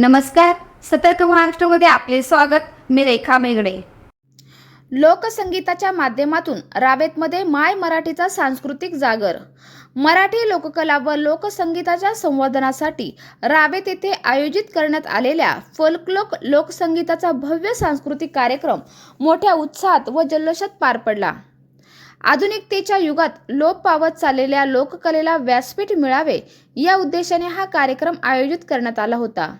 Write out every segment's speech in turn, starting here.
नमस्कार. सतर्क महाराष्ट्रामध्ये आपले स्वागत. मी रेखा मेगडे लोकसंगीताच्या माध्यमातून रावेतमध्ये माय मराठीचा सांस्कृतिक जागर. मराठी लोककला व लोकसंगीताच्या संवर्धनासाठी रावेत येथे आयोजित करण्यात आलेल्या फोल्कलोक लोकसंगीताचा भव्य सांस्कृतिक कार्यक्रम मोठ्या उत्साहात व जल्लोषात पार पडला. आधुनिकतेच्या युगात लोप पावत चाललेल्या लोककलेला व्यासपीठ मिळावे या उद्देशाने हा कार्यक्रम आयोजित करण्यात आला होता.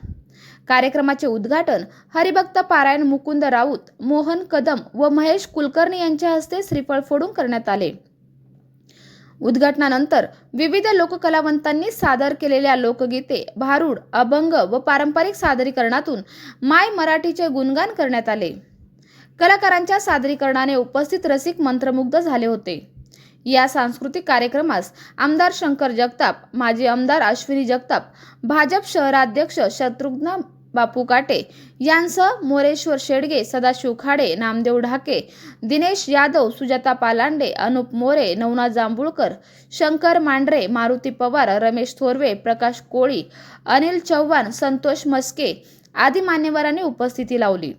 कार्यक्रमाचे उद्घाटन हरिभक्त पारायण मुकुंद राऊत मोहन कदम व महेश कुलकर्णी यांच्या हस्ते श्रीफळ फोडून करण्यात आले. उद्घाटनानंतर विविध लोककलावंतांनी सादर केलेल्या लोकगीते भारूड अभंग व पारंपरिक सादरीकरणातून माय मराठीचे गुणगान करण्यात आले. कलाकारांच्या सादरीकरणाने उपस्थित रसिक मंत्रमुग्ध झाले होते. या सांस्कृतिक कार्यक्रमास आमदार शंकर जगताप माजी आमदार अश्विनी जगताप भाजप शहराध्यक्ष शत्रुघ्न बापू काटे यांसह मोरेश्वर शेडगे सदाशिव खाडे नामदेव ढाके दिनेश यादव सुजाता पालांडे अनुप मोरे नवना जांभुळकर शंकर मांढरे मारुती पवार रमेश थोरवे प्रकाश कोळी अनिल चव्हाण संतोष मस्के आदी मान्यवरांनी उपस्थिती लावली.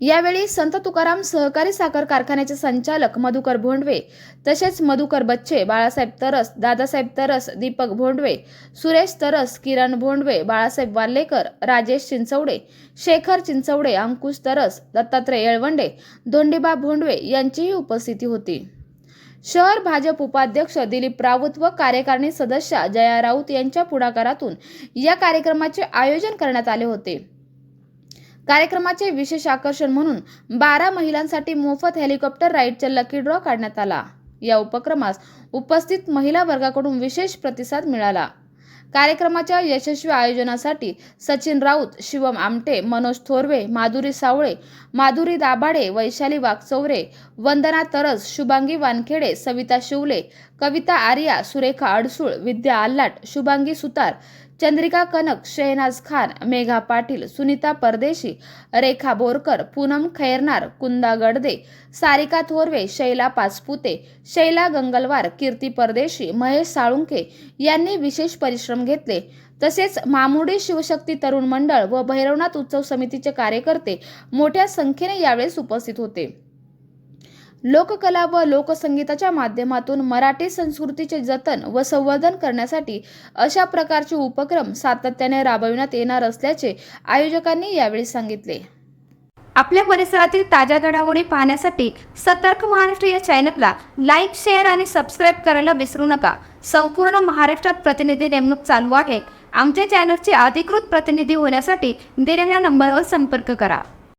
यावेळी संत तुकाराम सहकारी साखर कारखान्याचे संचालक मधुकर भोंडवे तसेच मधुकर बच्चे बाळासाहेब तरस दादासाहेब तरस दीपक भोंडवे सुरेश तरस किरण भोंडवे बाळासाहेब वाल्लेकर राजेश चिंचवडे शेखर चिंचवडे अंकुश तरस दत्तात्रय येळवंडे धोंडीबा भोंडवे यांचीही उपस्थिती होती. शहर भाजप उपाध्यक्ष दिलीप राऊत व कार्यकारिणी सदस्य जया राऊत यांच्या पुढाकारातून या कार्यक्रमाचे आयोजन करण्यात आले होते. कार्यक्रमाचे विशेष आकर्षण म्हणून बारा महिलांसाठी मोफत हेलिकॉप्टर राईडचा लकी ड्रॉ काढण्यात आला. या उपक्रमास उपस्थित महिला वर्गाकडून विशेष प्रतिसाद मिळाला. कार्यक्रमाच्या यशस्वी आयोजनासाठी सचिन राऊत शिवम आमटे मनोज थोरवे माधुरी सावळे माधुरी दाभाडे वैशाली वागचौरे वंदना तरस शुभांगी वानखेडे सविता शिवले कविता आर्या सुरेखा अडसूळ विद्या आल्लाट शुभांगी सुतार चंद्रिका कनक शेहनाज खान मेघा पाटील सुनीता परदेशी रेखा बोरकर पूनम खैरनार कुंदा गडदे सारिका थोरवे शैला पाचपुते शैला गंगलवार कीर्ती परदेशी महेश साळुंखे यांनी विशेष परिश्रम घेतले. तसेच मामुडी शिवशक्ती तरुण मंडळ व भैरवनाथ उत्सव समितीचे कार्यकर्ते मोठ्या संख्येने यावेळेस उपस्थित होते. लोककला व लोकसंगीताच्या माध्यमातून मराठी संस्कृतीचे जतन व संवर्धन करण्यासाठी अशा प्रकारचे उपक्रम सातत्याने राबविण्यात येणार असल्याचे आयोजकांनी यावेळी सांगितले. आपल्या परिसरातील ताज्या घडामोडी पाहण्यासाठी सतर्क महाराष्ट्र या चॅनलला लाईक शेअर आणि सबस्क्राईब करायला विसरू नका. संपूर्ण महाराष्ट्रात प्रतिनिधी नेमणूक चालू आहे. आमच्या चॅनलचे अधिकृत प्रतिनिधी होण्यासाठी दिलेल्या नंबरवर संपर्क करा.